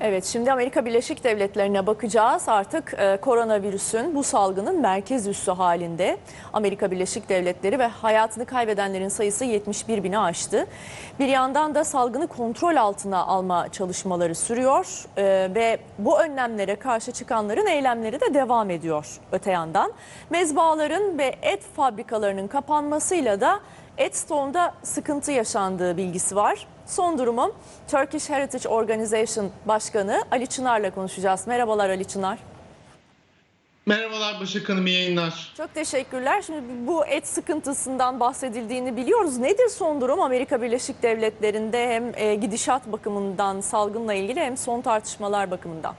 Evet şimdi Amerika Birleşik Devletleri'ne bakacağız. Artık e, koronavirüsün bu salgının merkez üssü halinde. Amerika Birleşik Devletleri ve hayatını kaybedenlerin sayısı 71 bini aştı. Bir yandan da salgını kontrol altına alma çalışmaları sürüyor E, ve bu önlemlere karşı çıkanların eylemleri de devam ediyor öte yandan. Mezbahaların ve et fabrikalarının kapanmasıyla da Edstone'da sıkıntı yaşandığı bilgisi var. Son durumum Turkish Heritage Organization Başkanı Ali Çınar'la konuşacağız. Merhabalar Ali Çınar. Merhabalar Başak Hanım, iyi yayınlar. Çok teşekkürler. Şimdi bu et sıkıntısından bahsedildiğini biliyoruz. Nedir son durum Amerika Birleşik Devletleri'nde hem e, gidişat bakımından salgınla ilgili hem son tartışmalar bakımından?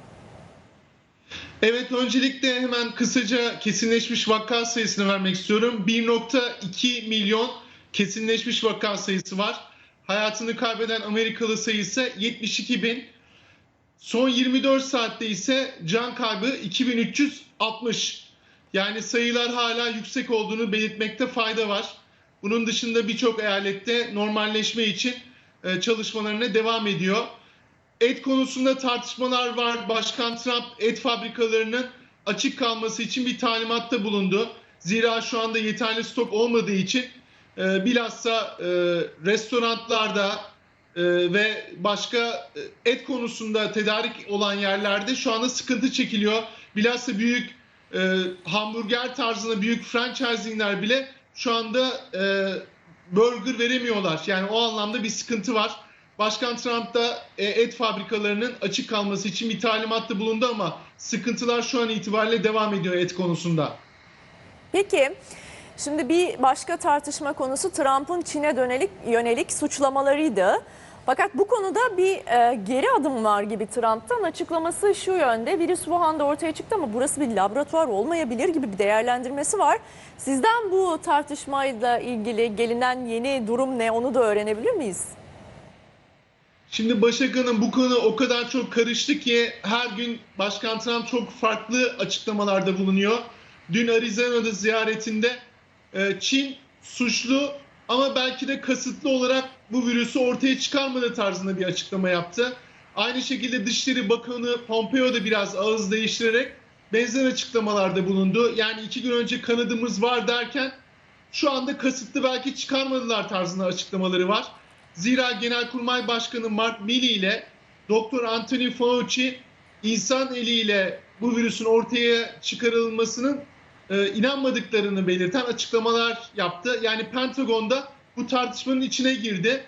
Evet, öncelikle hemen kısaca kesinleşmiş vaka sayısını vermek istiyorum. 1.2 milyon kesinleşmiş vaka sayısı var. Hayatını kaybeden Amerikalı sayısı 72 bin. Son 24 saatte ise can kaybı 2360. Yani sayılar hala yüksek olduğunu belirtmekte fayda var. Bunun dışında birçok eyalette normalleşme için e, çalışmalarına devam ediyor. Et konusunda tartışmalar var. Başkan Trump et fabrikalarının açık kalması için bir talimatta bulundu. Zira şu anda yeterli stok olmadığı için e, bilhassa e, restoranlarda e, ve başka e, et konusunda tedarik olan yerlerde şu anda sıkıntı çekiliyor. Bilhassa büyük e, hamburger tarzında büyük franchisingler bile şu anda e, burger veremiyorlar. Yani o anlamda bir sıkıntı var. Başkan Trump da e, et fabrikalarının açık kalması için bir talimatta bulundu ama sıkıntılar şu an itibariyle devam ediyor et konusunda. Peki şimdi bir başka tartışma konusu Trump'ın Çin'e dönelik yönelik suçlamalarıydı. Fakat bu konuda bir e, geri adım var gibi Trump'tan açıklaması şu yönde. Virüs Wuhan'da ortaya çıktı ama burası bir laboratuvar olmayabilir gibi bir değerlendirmesi var. Sizden bu tartışmayla ilgili gelinen yeni durum ne onu da öğrenebilir miyiz? Şimdi Başak bu konu o kadar çok karıştı ki her gün Başkan Trump çok farklı açıklamalarda bulunuyor. Dün Arizona'da ziyaretinde e, Çin suçlu ama belki de kasıtlı olarak bu virüsü ortaya çıkarmadı tarzında bir açıklama yaptı. Aynı şekilde Dışişleri Bakanı Pompeo da biraz ağız değiştirerek benzer açıklamalarda bulundu. Yani iki gün önce kanadımız var derken şu anda kasıtlı belki çıkarmadılar tarzında açıklamaları var. Zira Genelkurmay Başkanı Mark Milley ile Doktor Anthony Fauci insan eliyle bu virüsün ortaya çıkarılmasının e, inanmadıklarını belirten açıklamalar yaptı. Yani Pentagon'da bu tartışmanın içine girdi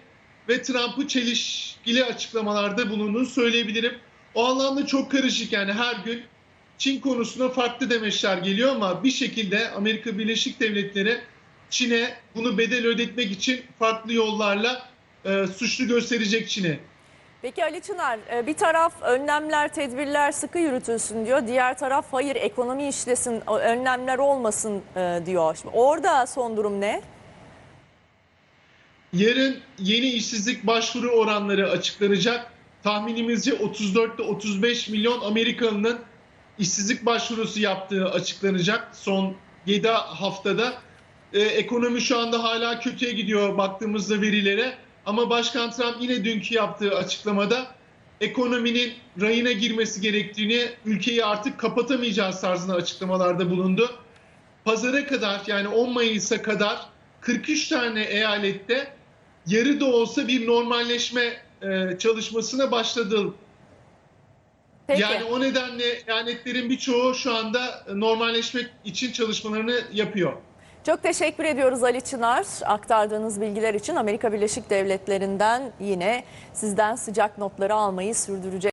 ve Trump'ı çelişkili açıklamalarda bulunduğunu söyleyebilirim. O anlamda çok karışık yani her gün Çin konusunda farklı demeçler geliyor ama bir şekilde Amerika Birleşik Devletleri Çin'e bunu bedel ödetmek için farklı yollarla e, suçlu gösterecek Çin'i. Peki Ali Çınar e, bir taraf önlemler, tedbirler sıkı yürütülsün diyor. Diğer taraf hayır ekonomi işlesin, önlemler olmasın e, diyor. Şimdi orada son durum ne? Yarın yeni işsizlik başvuru oranları açıklanacak. Tahminimizce 34 ile 35 milyon Amerikalının işsizlik başvurusu yaptığı açıklanacak son 7 haftada. Ee, ekonomi şu anda hala kötüye gidiyor baktığımızda verilere. Ama Başkan Trump yine dünkü yaptığı açıklamada ekonominin rayına girmesi gerektiğini, ülkeyi artık kapatamayacağız tarzında açıklamalarda bulundu. Pazara kadar yani 10 Mayıs'a kadar 43 tane eyalette yarı da olsa bir normalleşme e, çalışmasına başladı. Peki. Yani o nedenle eyaletlerin birçoğu şu anda normalleşmek için çalışmalarını yapıyor. Çok teşekkür ediyoruz Ali Çınar. Aktardığınız bilgiler için Amerika Birleşik Devletleri'nden yine sizden sıcak notları almayı sürdürecek.